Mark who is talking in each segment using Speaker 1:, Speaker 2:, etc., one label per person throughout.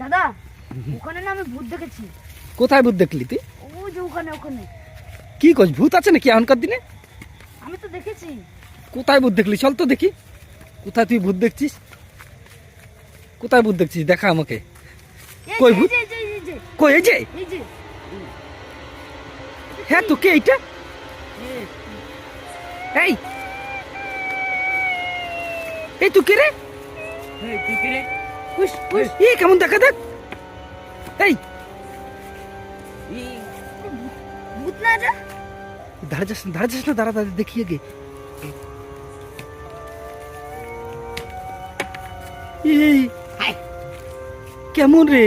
Speaker 1: দাদা ওখানে না আমি ভূত দেখেছি।
Speaker 2: কোথায় ভূত দেখলি তুই?
Speaker 1: ও যে ওখানে ওখানে।
Speaker 2: কি করছ ভূত আছে নাকি এখনকার দিনে?
Speaker 1: আমি তো দেখেছি।
Speaker 2: কোথায় ভূত দেখলি? চল তো দেখি। কোথায় তুই ভূত দেখছিস? কোথায় ভূত দেখছিস? দেখা আমাকে। কই ভূত?
Speaker 1: এই যে, এই যে, এই যে,
Speaker 2: কই এই
Speaker 1: এই
Speaker 2: হ্যাঁ কে এইটা? এই। এই তুই কে রে?
Speaker 1: হুস, হুস।
Speaker 2: এই কেমন দেখা দেখ? এই।
Speaker 1: ভূত না এটা?
Speaker 2: যাস না ধারে যাস না দাঁড়া দাঁড়া দেখিয়ে গে এই কেমন রে?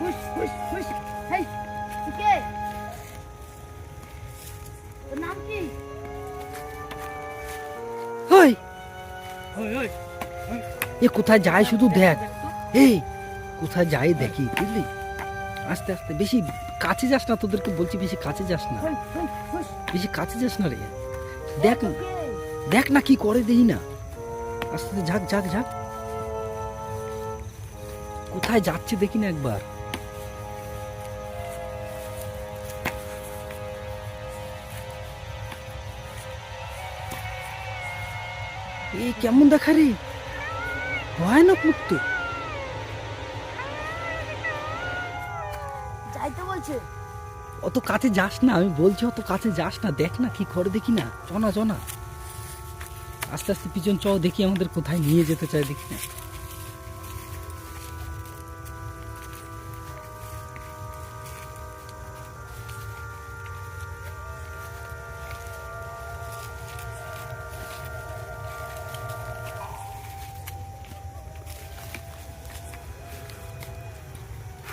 Speaker 1: হুস হুস হুস হেই
Speaker 2: এ কোথায় যায় শুধু দেখ। এই কোথায় যাই দেখি বুঝলি? আস্তে আস্তে বেশি কাছে যাস না তোদেরকে বলছি বেশি কাছে যাস না।
Speaker 1: হুস হুস হুস
Speaker 2: বেশি কাছে যাস না রে। দেখ না দেখ না কি করে দেখি না। আস্তে আস্তে ঝাঁক ঝাঁক ঝাঁক। কোথায় যাচ্ছে দেখি না একবার। এই কেমন দেখা রে ভয়ানক মুক্ত।
Speaker 1: যাইতে বলছে।
Speaker 2: অত কাছে যাস না আমি বলছি অত কাছে যাস না দেখ না কি করে দেখি না চনা চনা আস্তে আস্তে পিছন চ দেখি আমাদের কোথায় নিয়ে যেতে চায় দেখি না।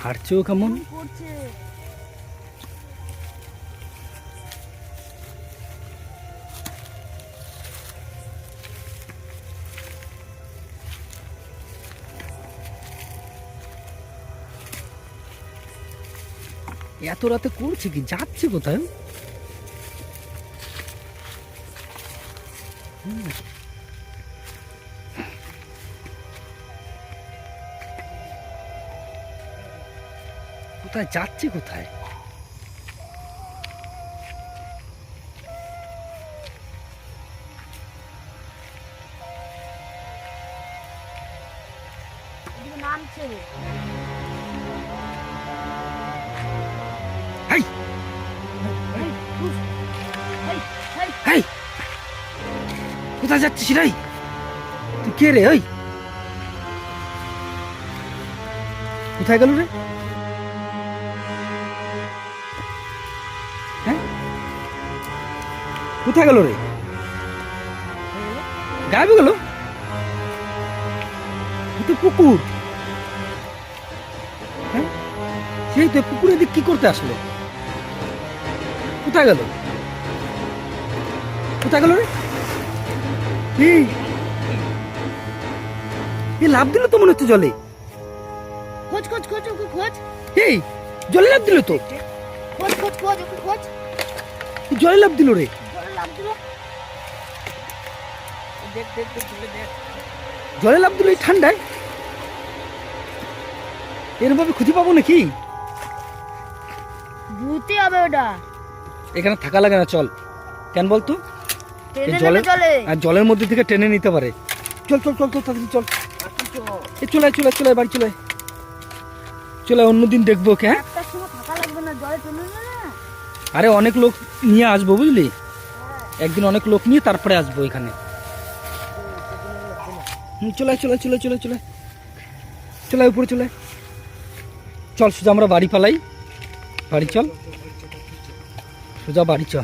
Speaker 2: হারছেও কেমন? এত রাতে করছে কি? যাচ্ছে কোথায়? হুম। কোথায় যাচ্ছে কোথায়? কোথায় যাচ্ছিস রে? তুই কে রে ওই কোথায় গেল রে? কোথায় গেল রে? গায়েব গেল? তো পুকুর। হ্যাঁ? সেই তো পুকুরে দিক কি করতে আসলো? কোথায় গেল? কোথায় গেল রে? এই। লাভ দিল তো মনে হচ্ছে জলে।
Speaker 1: খোঁজ খোঁজ খোঁজ ওকে খোঁজ।
Speaker 2: এই জলে লাভ দিল তো।
Speaker 1: খোঁজ খোঁজ খোঁজ ওকে খোঁজ।
Speaker 2: জলে লাভ দিল রে।
Speaker 1: জলে লাভ দিল
Speaker 2: এই ঠান্ডায়? এরভাবে খুঁজে পাবো নাকি?
Speaker 1: ভূতি হবে ওটা।
Speaker 2: এখানে থাকা লাগে না চল। কেন বলতো? জলে। আর জলের মধ্যে থেকে টেনে নিতে পারে। চল চল চল চল তাড়াতাড়ি চল। এ চলে চলে চলে বাড়ি চলে। চলে অন্যদিন দেখব ওকে হ্যাঁ? আরে অনেক লোক নিয়ে আসব বুঝলি? একদিন অনেক লোক নিয়ে তারপরে আসব এখানে। চলে চলে চলে চলে চলে চলে উপরে, চলে চল, সোজা, আমরা বাড়ি পালাই। বাড়ি চল। সোজা, বাড়ি চ